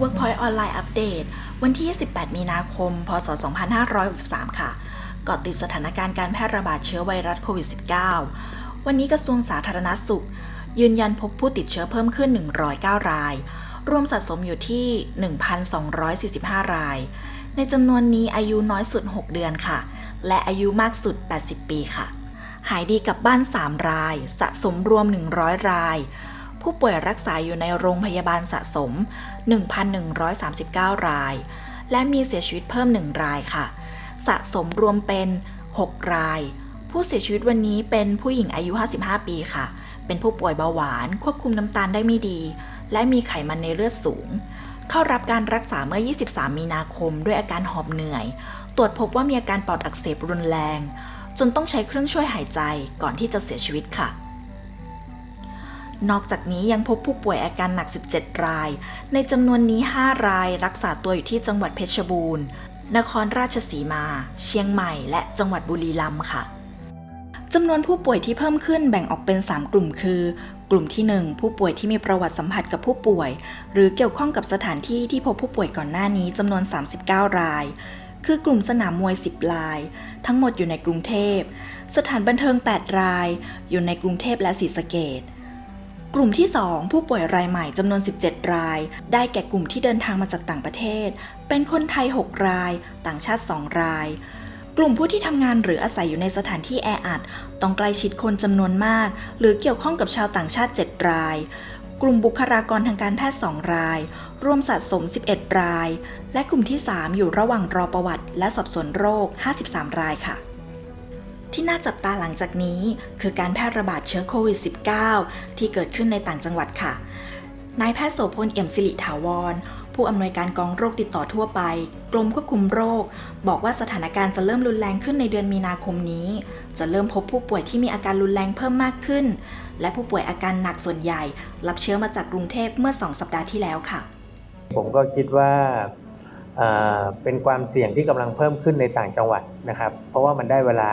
Workpoint ออนไลน์อัปเดตวันที่18มีนาคม พศ 2563 ค่ะกาะติดสถานการณ์การแพร่ระบาดเชื้อไวรัสโควิด -19 วันนี้กระทรวงสาธารณสุข ยืนยันพบผู้ติดเชื้อเพิ่มขึ้น 109 ราย รวมสะสมอยู่ที่ 1,245 ราย ในจำนวนนี้อายุน้อยสุด 6 เดือนค่ะ และอายุมากสุด 80 ปีค่ะ หายดีกลับบ้าน 3 ราย สะสมรวม 100 ราย ผู้ป่วยรักษาอยู่ในโรงพยาบาลสะสม 1,139 ราย และมีเสียชีวิตเพิ่ม 1 รายค่ะ สะสมรวมเป็น 6 ราย ผู้เสียชีวิตวันนี้เป็นผู้หญิงอายุ 55 ปีค่ะ เป็นผู้ป่วยเบาหวาน ควบคุมน้ำตาลได้ไม่ดี และมีไขมันในเลือดสูง เข้ารับการรักษาเมื่อ 23 มีนาคม ด้วยอาการหอบเหนื่อย ตรวจพบว่ามีอาการปอดอักเสบรุนแรง จนต้องใช้เครื่องช่วยหายใจก่อนที่จะเสียชีวิตค่ะ นอกจากนี้ยังพบผู้ป่วยอาการหนัก 17 ราย ในจำนวนนี้ 5 รายรักษาตัวอยู่ที่จังหวัดเพชรบูรณ์ นครราชสีมา เชียงใหม่ และจังหวัดบุรีรัมย์ค่ะจำนวนผู้ป่วยที่เพิ่มขึ้นแบ่งออกเป็น 3 กลุ่มคือ กลุ่มที่ 1 ผู้ป่วยที่มีประวัติสัมผัสกับผู้ป่วย หรือเกี่ยวข้องกับสถานที่ที่พบผู้ป่วยก่อนหน้านี้จำนวน 39 ราย คือกลุ่มสนามมวย 10 ราย ทั้งหมดอยู่ในกรุงเทพ สถานบันเทิง 8 ราย อยู่ในกรุงเทพและศรีสะเกษ กลุ่มที่ 2 ผู้ป่วยรายใหม่จำนวน 17 ราย ได้แก่กลุ่มที่เดินทางมาจากต่างประเทศ เป็นคนไทย 6 ราย ต่างชาติ 2 ราย กลุ่มผู้ที่ทำงานหรืออาศัยอยู่ในสถานที่แออัด ต้องใกล้ชิดคนจำนวนมาก หรือเกี่ยวข้องกับชาวต่างชาติ 7 ราย กลุ่มบุคลากรทางการแพทย์ 2 ราย รวมสะสม 11 ราย และกลุ่มที่ 3 อยู่ระหว่างรอประวัติ และสอบสวนโรค 53 รายค่ะ ที่น่าจับตาหลังจากนี้ คือการแพร่ระบาดเชื้อโควิด -19 ที่เกิดขึ้นในต่างจังหวัดค่ะ นายแพทย์โสพลเอี่ยมสิริถาวร ผู้อำนวยการกองโรคติดต่อทั่วไป กรมควบคุมโรค บอกว่าสถานการณ์จะเริ่มรุนแรงขึ้นในเดือนมีนาคมนี้ จะเริ่มพบผู้ป่วยที่มีอาการรุนแรงเพิ่มมากขึ้น และผู้ป่วยอาการหนักส่วนใหญ่ รับเชื้อมาจากกรุงเทพเมื่อ 2 สัปดาห์ที่แล้วค่ะ ผมก็คิดว่าอ่าเป็นความเสี่ยงที่กำลังเพิ่มขึ้นในต่างจังหวัดนะครับ เพราะว่ามันได้เวลา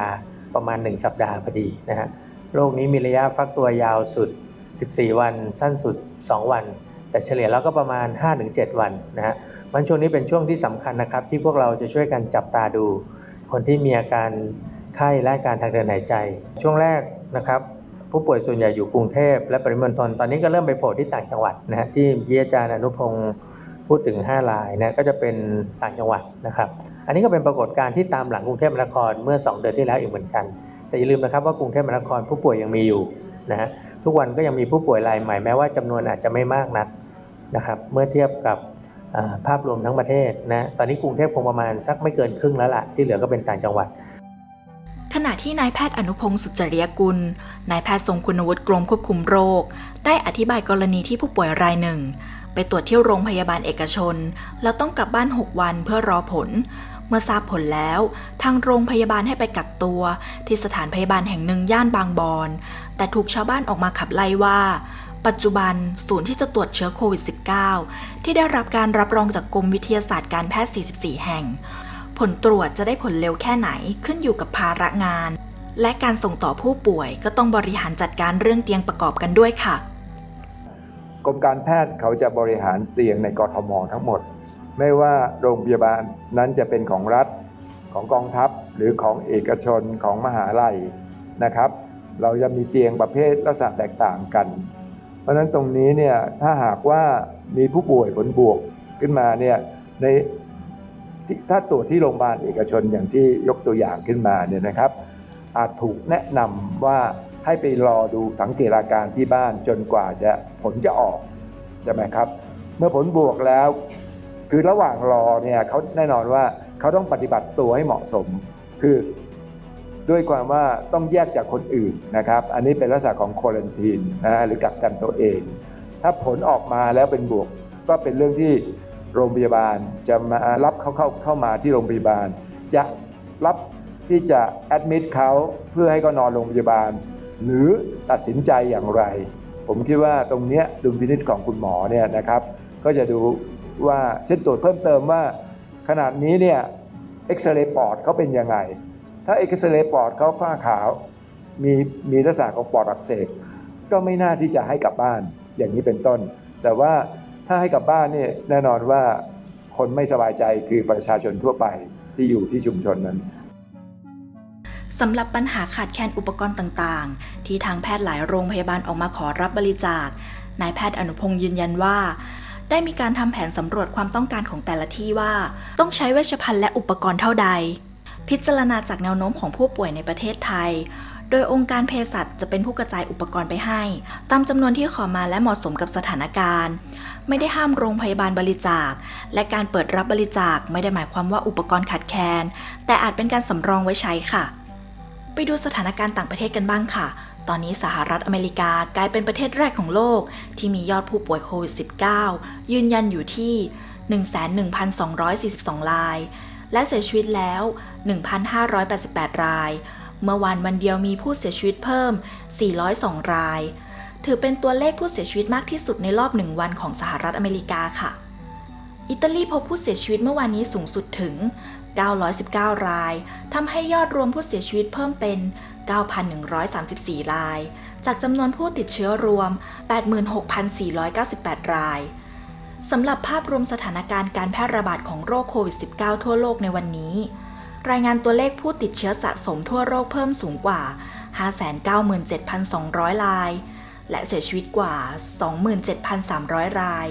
ประมาณ 1 สัปดาห์พอดีนะฮะโรคนี้มีระยะฟักตัวยาวสุด 14 วัน สั้นสุด 2 วัน แต่เฉลี่ยแล้วก็ประมาณ 5-7 วันนะฮะมันช่วงนี้เป็นช่วงที่สำคัญนะครับ ที่พวกเราจะช่วยกันจับตาดู คนที่มีอาการไข้และการทางเดินหายใจ ช่วงแรกนะครับผู้ป่วยส่วนใหญ่อยู่กรุงเทพและปริมณฑลตอนนี้ก็เริ่มไปโผล่ที่ต่างจังหวัดนะฮะที่เยี่อาจารย์อนุพงศ์พูดถึง 5 รายนะก็จะเป็นต่างจังหวัดนะครับ อันนี้ก็เป็นปรากฏการณ์ที่ตามหลังกรุงเทพมหานครเมื่อ 2 เดือนที่แล้วอีกเหมือนกัน แต่อย่าลืมนะครับว่ากรุงเทพมหานครผู้ป่วยยังมีอยู่นะฮะทุกวันก็ยังมีผู้ป่วยรายใหม่แม้ว่าจำนวนอาจจะไม่มากนักนะครับเมื่อเทียบกับภาพรวมทั้งประเทศนะตอนนี้กรุงเทพคงประมาณสักไม่เกินครึ่งแล้วล่ะที่เหลือก็เป็นต่างจังหวัด ขณะที่นายแพทย์อนุพงศ์สุจริยกุลนายแพทย์ทรงคุณวุฒิกรมควบคุมโรค ได้อธิบายกรณีที่ผู้ป่วยรายหนึ่ง ไปตรวจที่โรงพยาบาลเอกชน แล้วต้องกลับบ้าน 6 วันเพื่อรอผล เมื่อทราบผลแล้ว ทางโรงพยาบาลให้ไปกักตัว ที่สถานพยาบาลแห่งหนึ่งย่านบางบอน แต่ถูกชาวบ้านออกมาขับไล่ว่า ปัจจุบันศูนย์ที่จะตรวจเชื้อโควิด -19 ที่ได้รับการรับรองจากกรมวิทยาศาสตร์การแพทย์ 44 แห่ง ผลตรวจจะได้ผลเร็วแค่ไหนขึ้นอยู่กับภาระงาน และการส่งต่อผู้ป่วยก็ต้องบริหารจัดการเรื่องเตียงประกอบกันด้วยค่ะ กรมการแพทย์เขาจะบริหารเตียงในกรทมทั้งหมด ไม่ว่าโรงพยาบาลนั้นจะเป็นของรัฐของกองทัพหรือของเอกชนของมหาลัยนะครับ เราจะมีเตียงประเภทลักษณะแตกต่างกัน เพราะฉะนั้นตรงนี้เนี่ยถ้าหากว่ามีผู้ป่วยผลบวกขึ้นมาเนี่ยในถ้าตรวจที่โรงพยาบาลเอกชนอย่างที่ยกตัวอย่างขึ้นมาเนี่ยนะครับ อาจถูกแนะนำว่าให้ไปรอดูสังเกตอาการที่บ้านจนกว่าจะผลจะออกใช่ไหมครับ เมื่อผลบวกแล้ว คือระหว่างรอเนี่ยเขาแน่นอนว่าเขาต้องปฏิบัติตัวให้เหมาะสม คือด้วยความว่าต้องแยกจากคนอื่นนะครับ อันนี้เป็นลักษณะของโคลันทีนนะฮะหรือกักกันตัวเอง ถ้าผลออกมาแล้วเป็นบวก ก็เป็นเรื่องที่โรงพยาบาลจะมารับเขาเข้าเข้ามาที่โรงพยาบาล จะรับที่จะแอดมิดเขาเพื่อให้เขานอนโรงพยาบาล หรือตัดสินใจอย่างไร ผมคิดว่าตรงเนี้ยดุลพินิจของคุณหมอเนี่ยนะครับ ก็จะดู ว่าเช่นตรวจเพิ่มเติมว่า ขนาดนี้เนี่ยเอ็กซเรย์ปอดเขาเป็นยังไง ถ้าเอ็กซเรย์ปอดเขาฝ้าขาว มีมีลักษณะของปอดอักเสบก็ไม่น่าที่จะให้กลับบ้านอย่างนี้เป็นต้น แต่ว่าถ้าให้กลับบ้านเนี่ยแน่นอนว่าคนไม่สบายใจคือประชาชนทั่วไปที่อยู่ที่ชุมชนนั้นสำหรับปัญหาขาดแคลนอุปกรณ์ต่างๆ ที่ทางแพทย์หลายโรงพยาบาลออกมาขอรับบริจาคนายแพทย์อนุพงศ์ยืนยันว่า ได้มีการทำแผนสำรวจความต้องการของแต่ละที่ว่า ต้องใช้เวชภัณฑ์และอุปกรณ์เท่าใด พิจารณาจากแนวโน้มของผู้ป่วยในประเทศไทย โดยองค์การเภสัชจะเป็นผู้กระจายอุปกรณ์ไปให้ ตามจำนวนที่ขอมาและเหมาะสมกับสถานการณ์ ไม่ได้ห้ามโรงพยาบาลบริจาค และการเปิดรับบริจาคไม่ได้หมายความว่าอุปกรณ์ขาดแคลนแต่อาจเป็นการสำรองไว้ใช้ค่ะ ไปดูสถานการณ์ต่างประเทศกันบ้างค่ะ ตอนนี้สหรัฐอเมริกากลายเป็นประเทศแรกของโลก ที่มียอดผู้ป่วยโควิด -19 ยืนยันอยู่ที่ 11,242 ราย และเสียชีวิตแล้ว 1,588 ราย เมื่อวานวันเดียวมีผู้เสียชีวิตเพิ่ม 402 ราย ถือเป็นตัวเลขผู้เสียชีวิตมากที่สุดในรอบหนึ่งวันของสหรัฐอเมริกาค่ะ อิตาลีพบผู้เสียชีวิตเมื่อวานนี้สูงสุดถึง 919 ราย ทำให้ยอดรวมผู้เสียชีวิตเพิ่มเป็น 9,134 ราย จากจำนวนผู้ติดเชื้อรวม 86,498 ราย สำหรับภาพรวมสถานการณ์การแพร่ระบาดของโรคโควิด -19 ทั่วโลกในวันนี้ รายงานตัวเลขผู้ติดเชื้อสะสมทั่วโลกเพิ่มสูงกว่า 597,200 ราย และเสียชีวิตกว่า 27,300 ราย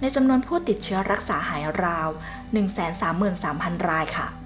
ในจำนวนผู้ติดเชื้อรักษาหายราว 133,000 รายค่ะ